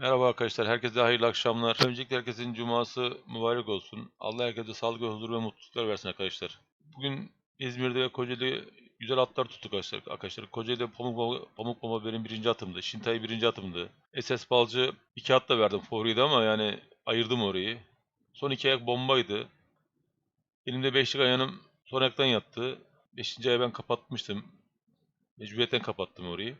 Merhaba arkadaşlar, herkese hayırlı akşamlar. Öncelikle herkesin cuması mübarek olsun. Allah herkese sağlık, huzur ve mutluluklar versin arkadaşlar. Bugün İzmir'de ve Kocaeli'de güzel atlar tuttuk arkadaşlar. arkadaşlar. Kocaeli'de Pamuk Baba, Pamuk Baba benim birinci atımdı. Şintay birinci atımdı. SS Balcı iki at da verdim favoriydi ama yani ayırdım orayı. Son iki ayak bombaydı. Elimde beşlik ayağım son ayaktan yattı. Beşinci ayağı ben kapatmıştım. Mecburiyetten kapattım orayı.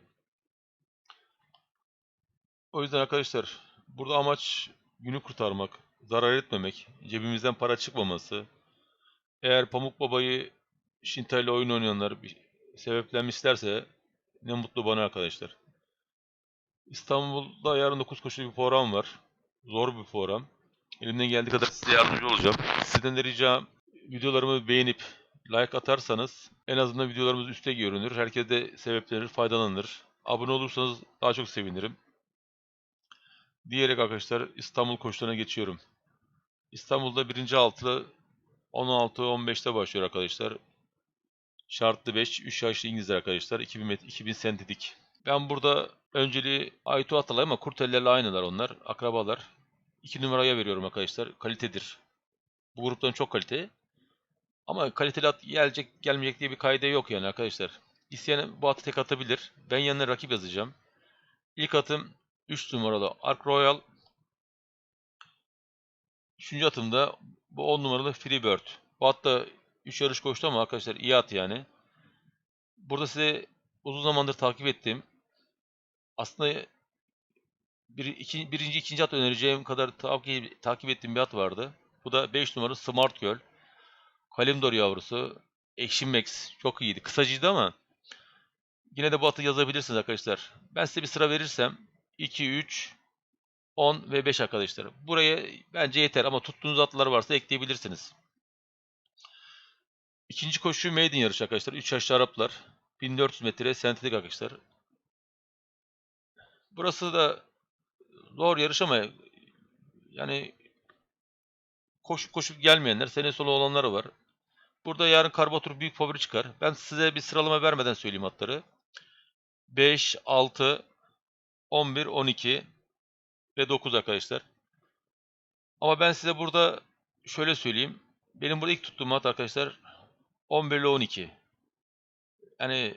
O yüzden arkadaşlar burada amaç günü kurtarmak, zarar etmemek, cebimizden para çıkmaması. Eğer Pamuk Baba'yı Şintay'la oyun oynayanlar bir sebeplenmişlerse ne mutlu bana arkadaşlar. İstanbul'da yarın 9 koşulu bir program var. Zor bir program. Elimden geldiği kadar size yardımcı olacağım. Sizden de ricam videolarımı beğenip like atarsanız en azından videolarımız üste görünür. Herkes de sebeplenir, faydalanır. Abone olursanız daha çok sevinirim. Diyerek arkadaşlar İstanbul koşularına geçiyorum. İstanbul'da birinci altılı 16-15'te başlıyor arkadaşlar. Şartlı 5, 3 yaşlı İngiliz arkadaşlar. 2000, met 2000 sentetik. Ben burada önceliği Aytu Atalay ama Kurtellerle aynılar onlar. Akrabalar. 2 numaraya veriyorum arkadaşlar. Kalitedir. Bu gruptan çok kalite. Ama kaliteli at gelecek gelmeyecek diye bir kaide yok yani arkadaşlar. İsteyen bu atı tek atabilir. Ben yanına rakip yazacağım. İlk atım 3 numaralı Ark Royal. Üçüncü atımda bu 10 numaralı Freebird. Bu hatta 3 yarış koştu ama arkadaşlar iyi at yani. Burada size uzun zamandır takip ettiğim aslında bir, iki, birinci ikinci at önereceğim kadar takip, takip ettiğim bir at vardı. Bu da 5 numaralı Smart Girl. Kalimdor yavrusu. Action Max çok iyiydi. Kısacıydı ama yine de bu atı yazabilirsiniz arkadaşlar. Ben size bir sıra verirsem 2, 3, 10 ve 5 arkadaşlar. Buraya bence yeter ama tuttuğunuz atlar varsa ekleyebilirsiniz. İkinci koşu maiden yarışı arkadaşlar. 3 yaşlı Araplar. 1400 metre sentetik arkadaşlar. Burası da zor yarış ama yani koşup koşup gelmeyenler, sene solu olanları var. Burada yarın Karbatur büyük favori çıkar. Ben size bir sıralama vermeden söyleyeyim atları. 5, 6, 11, 12 ve 9 arkadaşlar. Ama ben size burada şöyle söyleyeyim. Benim burada ilk tuttuğum at arkadaşlar 11 ile 12. Yani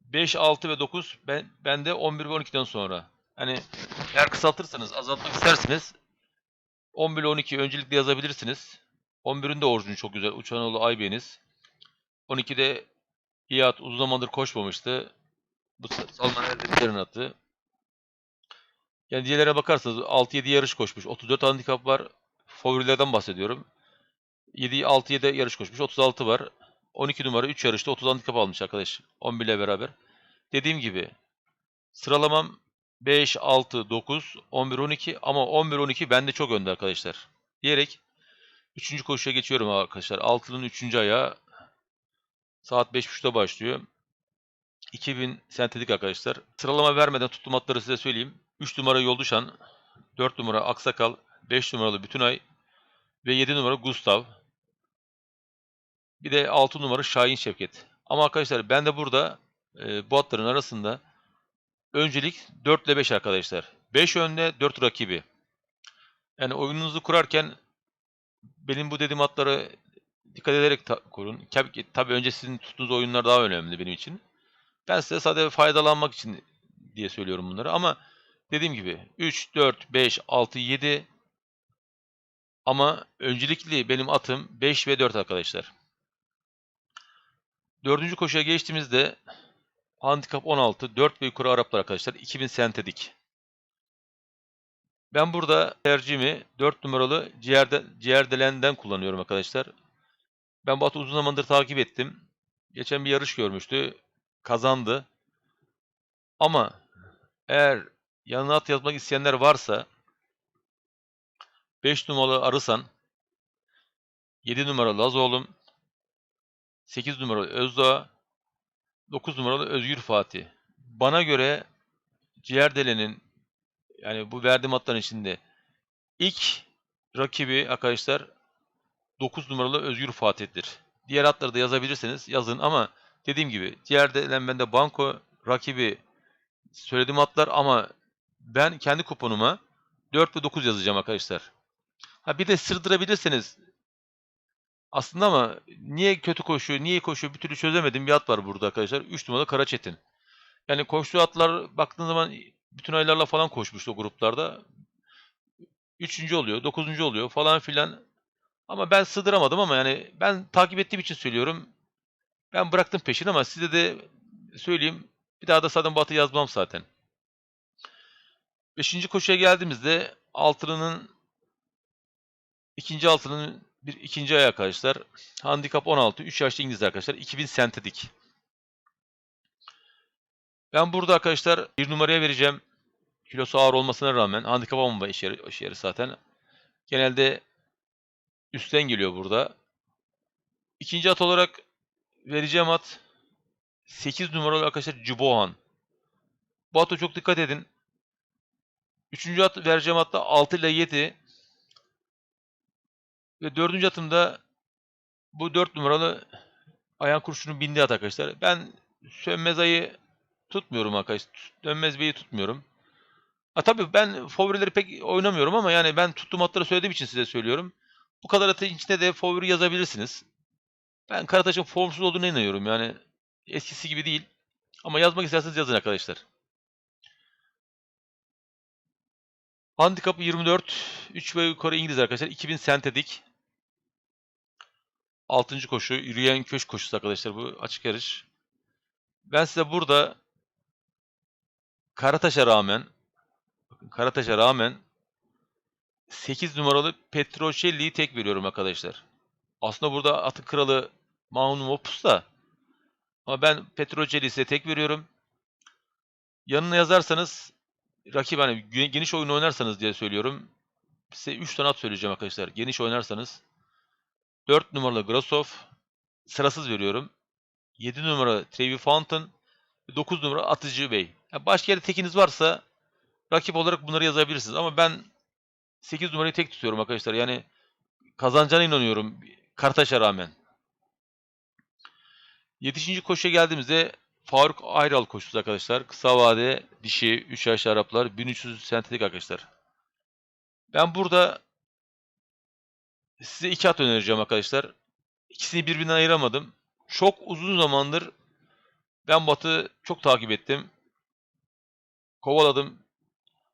5, 6 ve 9 ben bende 11 ve 12'den sonra. Hani eğer kısaltırsanız, azaltmak isterseniz 11 ile 12 öncelikle yazabilirsiniz. 11'in de orijini çok güzel. Uçanoğlu Aybeniz. 12'de İyat uzun zamandır koşmamıştı. Bu Salman Erdem'in atı. Yani diğerlere bakarsanız 6-7 yarış koşmuş. 34 handikap var. Favorilerden bahsediyorum. 7 6-7 yarış koşmuş. 36 var. 12 numara 3 yarışta 30 handikap almış arkadaş. 11 ile beraber. Dediğim gibi sıralamam 5, 6, 9, 11, 12 ama 11, 12 bende çok önde arkadaşlar. Diyerek 3. koşuya geçiyorum arkadaşlar. 6'nın 3. ayağı saat 5.30'da başlıyor. 2000 sentetik arkadaşlar. Sıralama vermeden atları size söyleyeyim. 3 numara Yolduşan, 4 numara Aksakal, 5 numaralı Bütünay ve 7 numara Gustav. Bir de 6 numara Şahin Şevket. Ama arkadaşlar ben de burada e, bu atların arasında öncelik 4 ile 5 arkadaşlar. 5 önde 4 rakibi. Yani oyununuzu kurarken benim bu dediğim atları dikkat ederek ta- kurun. Tabii, tabii önce sizin tuttuğunuz oyunlar daha önemli benim için. Ben size sadece faydalanmak için diye söylüyorum bunları ama dediğim gibi 3, 4, 5, 6, 7 ama öncelikli benim atım 5 ve 4 arkadaşlar. Dördüncü koşuya geçtiğimizde handikap 16, 4 ve yukarı Araplar arkadaşlar 2000 sentedik. Ben burada tercihimi 4 numaralı ciğerde, ciğerdelenden kullanıyorum arkadaşlar. Ben bu atı uzun zamandır takip ettim. Geçen bir yarış görmüştü. Kazandı. Ama eğer yanına at yazmak isteyenler varsa 5 numaralı Arısan 7 numaralı Lazoğlum 8 numaralı Özdağ 9 numaralı Özgür Fatih. Bana göre Ciğerdele'nin yani bu verdiğim atların içinde ilk rakibi arkadaşlar 9 numaralı Özgür Fatih'tir. Diğer atları da yazabilirseniz yazın ama dediğim gibi Ciğerdelen bende banko rakibi söylediğim atlar ama ben kendi kuponuma 4 ve 9 yazacağım arkadaşlar. Ha bir de sırdırabilirseniz aslında ama niye kötü koşuyor, niye koşuyor bir türlü çözemedim bir at var burada arkadaşlar. 3 numaralı Karaçetin. Yani koştuğu atlar baktığın zaman bütün aylarla falan koşmuştu o gruplarda. Üçüncü oluyor, dokuzuncu oluyor falan filan. Ama ben sığdıramadım ama yani ben takip ettiğim için söylüyorum. Ben bıraktım peşini ama size de söyleyeyim. Bir daha da Sadım Batı yazmam zaten. Beşinci koşuya geldiğimizde altının ikinci altının bir ikinci ay arkadaşlar. Handikap 16. 3 yaşlı İngiliz arkadaşlar. 2000 sentedik. Ben burada arkadaşlar bir numaraya vereceğim. Kilosu ağır olmasına rağmen handikap 15 iş yeri, iş yeri zaten. Genelde üstten geliyor burada. İkinci at olarak vereceğim at 8 numaralı arkadaşlar Cibohan. Bu ata çok dikkat edin. Üçüncü at vereceğim hatta 6 ile 7. Ve dördüncü atımda bu 4 numaralı ayağın kurşunu bindi at arkadaşlar. Ben Sönmez ayı tutmuyorum arkadaşlar. Dönmez beyi tutmuyorum. Ha tabii ben favorileri pek oynamıyorum ama yani ben tuttuğum atları söylediğim için size söylüyorum. Bu kadar atın içine de favori yazabilirsiniz. Ben Karataş'ın formsuz olduğuna inanıyorum yani. Eskisi gibi değil. Ama yazmak isterseniz yazın arkadaşlar. Handikapı 24. 3 ve yukarı İngiliz arkadaşlar. 2000 sentedik. 6. koşu. Yürüyen köşk koşusu arkadaşlar bu açık yarış. Ben size burada Karataş'a rağmen bakın Karataş'a rağmen 8 numaralı Petrocelli'yi tek veriyorum arkadaşlar. Aslında burada atın kralı Magnum Opus da ama ben Petrocelli'yi size tek veriyorum. Yanına yazarsanız rakip hani geniş oyun oynarsanız diye söylüyorum. Size 3 tane at söyleyeceğim arkadaşlar. Geniş oynarsanız 4 numaralı Grasov sırasız veriyorum. 7 numara Trevi Fountain 9 numara Atıcı Bey. Yani başka yerde tekiniz varsa rakip olarak bunları yazabilirsiniz. Ama ben 8 numarayı tek tutuyorum arkadaşlar. Yani kazanacağına inanıyorum. Kartaş'a rağmen. 7. koşuya geldiğimizde Faruk Ayral koşusu arkadaşlar. Kısa vade dişi 3 yaş Araplar 1300 sentetik arkadaşlar. Ben burada size iki at önereceğim arkadaşlar. İkisini birbirinden ayıramadım. Çok uzun zamandır ben Batı çok takip ettim. Kovaladım.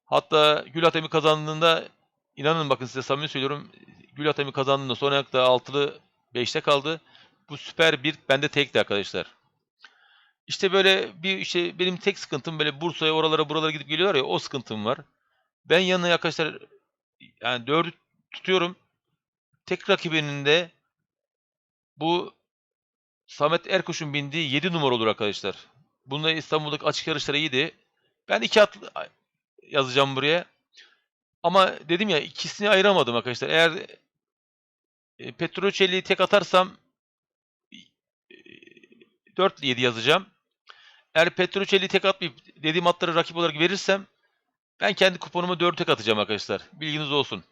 Hatta Gül Atemi kazandığında inanın bakın size samimi söylüyorum. Gül Atemi kazandığında son ayakta altılı 5'te kaldı. Bu süper bir bende tekti arkadaşlar. İşte böyle bir işte benim tek sıkıntım böyle Bursa'ya oralara buralara gidip geliyorlar ya o sıkıntım var. Ben yanına arkadaşlar yani dördü tutuyorum. Tek rakibinin de bu Samet Erkoç'un bindiği 7 numara olur arkadaşlar. Bunda İstanbul'daki açık yarışları iyiydi. Ben iki at yazacağım buraya. Ama dedim ya ikisini ayıramadım arkadaşlar. Eğer e, Petrocelli'yi tek atarsam 4 ile 7 yazacağım. Eğer Petrocelli'yi tek atmayıp dediğim atları rakip olarak verirsem ben kendi kuponuma 4 tek atacağım arkadaşlar. Bilginiz olsun.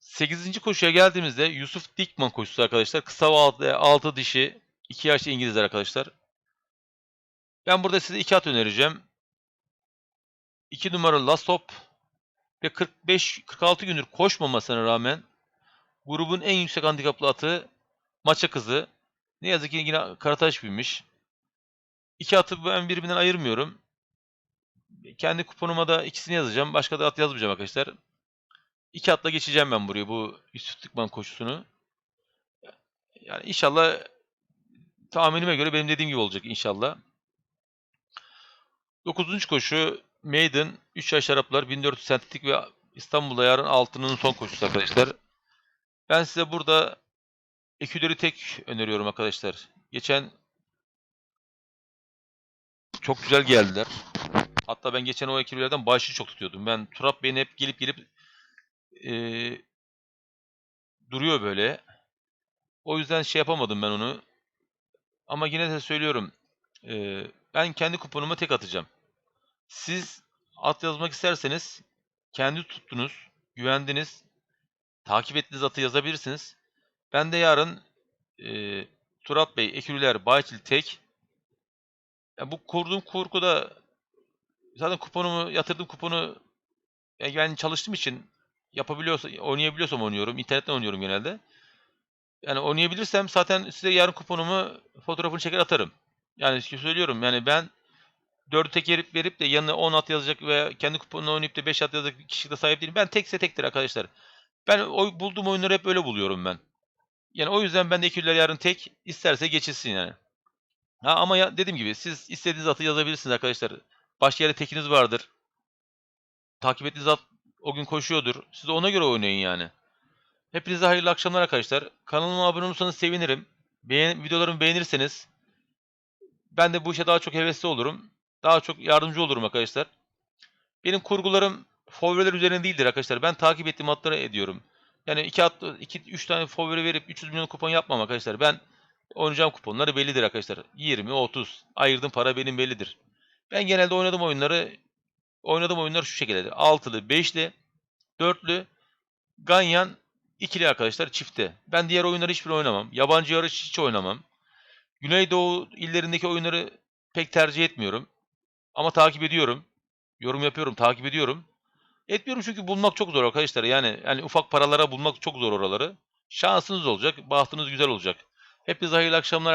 8. koşuya geldiğimizde Yusuf Dikman koşusu arkadaşlar. Kısa ve altı dişi 2 yaşlı İngilizler arkadaşlar. Ben burada size 2 at önereceğim. 2 numaralı Lasop ve 45-46 gündür koşmamasına rağmen grubun en yüksek handikaplı atı Maça Kızı. Ne yazık ki yine Karataş binmiş. İki atı ben birbirinden ayırmıyorum. Kendi kuponuma da ikisini yazacağım. Başka da at yazmayacağım arkadaşlar. İki atla geçeceğim ben buraya bu Yusuf Tıkman koşusunu. Yani inşallah tahminime göre benim dediğim gibi olacak inşallah. Dokuzuncu koşu Maiden 3 yaş Araplar 1400 sentetik ve İstanbul'da yarın altının son koşusu arkadaşlar. Ben size burada eküleri tek öneriyorum arkadaşlar. Geçen çok güzel geldiler. Hatta ben geçen o ekülerden başı çok tutuyordum. Ben Turap Bey'in hep gelip gelip eee, duruyor böyle. O yüzden şey yapamadım ben onu. Ama yine de söylüyorum. Eee, ben kendi kuponuma tek atacağım. Siz at yazmak isterseniz kendi tuttunuz, güvendiniz, takip ettiğiniz atı yazabilirsiniz. Ben de yarın eee Turat Bey, Ekürüler, Bayçil Tek ya bu kurduğum kurguda zaten kuponumu yatırdım kuponu e, ben çalıştığım için yapabiliyorsam, oynayabiliyorsam oynuyorum. İnternetten oynuyorum genelde. Yani oynayabilirsem zaten size yarın kuponumu fotoğrafını çeker atarım. Yani söylüyorum yani ben 4'ü tek verip, de yanına 10 at yazacak ve kendi kuponunu oynayıp da 5 at yazacak bir kişi de sahip değilim. Ben tekse tektir arkadaşlar. Ben oy, bulduğum oyunları hep öyle buluyorum ben. Yani o yüzden ben de eküller yarın tek isterse geçilsin yani. Ha ama ya, dediğim gibi siz istediğiniz atı yazabilirsiniz arkadaşlar. Başka yerde tekiniz vardır. Takip ettiğiniz at o gün koşuyordur. Siz ona göre oynayın yani. Hepinize hayırlı akşamlar arkadaşlar. Kanalıma abone olursanız sevinirim. Beğen videolarımı beğenirseniz ben de bu işe daha çok hevesli olurum. Daha çok yardımcı olurum arkadaşlar. Benim kurgularım favoriler üzerine değildir arkadaşlar. Ben takip ettiğim atları ediyorum. Yani 2 at 2 3 tane favori verip 300 milyon kupon yapmam arkadaşlar. Ben oynayacağım kuponları bellidir arkadaşlar. 20, 30 ayırdığım para benim bellidir. Ben genelde oynadığım oyunları oynadığım oyunlar şu şekildedir. Altılı, 5'li, 4'lü, Ganyan, ikili arkadaşlar çifte. Ben diğer oyunları hiçbir oynamam. Yabancı yarış hiç oynamam. Güneydoğu illerindeki oyunları pek tercih etmiyorum. Ama takip ediyorum. Yorum yapıyorum, takip ediyorum. Etmiyorum çünkü bulmak çok zor arkadaşlar. Yani yani ufak paralara bulmak çok zor oraları. Şansınız olacak, bahtınız güzel olacak. Hepinize hayırlı akşamlar.